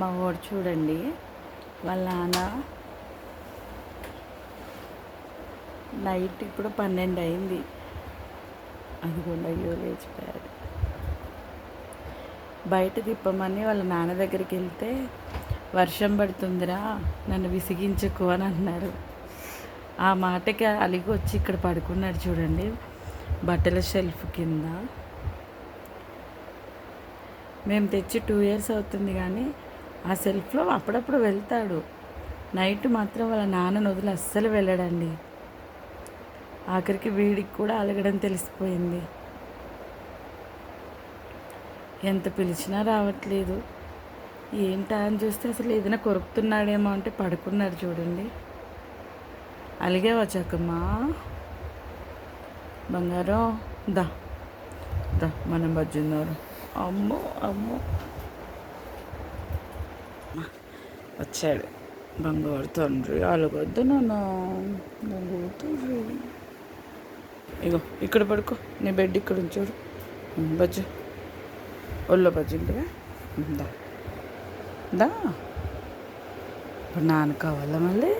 మా వాడు చూడండి వాళ్ళ నాన్న నైట్ ఇప్పుడు పన్నెండు అయింది. అదిగోండి అయ్యో లేచిపోయాడు. బయట తిప్పమని వాళ్ళ నాన్న దగ్గరికి వెళ్తే వర్షం పడుతుందిరా నన్ను విసిగించుకో అని అన్నారు. ఆ మాటకి అలిగి వచ్చి ఇక్కడ పడుకున్నాడు చూడండి బట్టల షెల్ఫ్ కింద. మేము తెచ్చి టూ ఇయర్స్ అవుతుంది కానీ ఆ సెల్ఫ్లో అప్పుడప్పుడు వెళ్తాడు. నైట్ మాత్రం వాళ్ళ నాన్నను వదిలి అస్సలు వెళ్ళడండి. ఆఖరికి వీడికి కూడా అలగడం తెలిసిపోయింది. ఎంత పిలిచినా రావట్లేదు. ఏంటా అని చూస్తే అసలు ఏదైనా కొరుకుతున్నాడేమో అంటే పడుకున్నారు చూడండి. అలిగేవా చక్కమ్మా బంగారం దా దా మనం బజ్జున్నారు అమ్మో అమ్మో. వచ్చాడు. బంగారు తండ్రి అలగొద్దు నాన్న బంగారు తండ్రి. ఇగో ఇక్కడ పడుకో నీ బెడ్ ఇక్కడ ఉంచాడు బజ్జు. ఒళ్ళో బజ్జు ఉంటుందా దా. దా. ఇప్పుడు నాన్న కావాలా మళ్ళీ?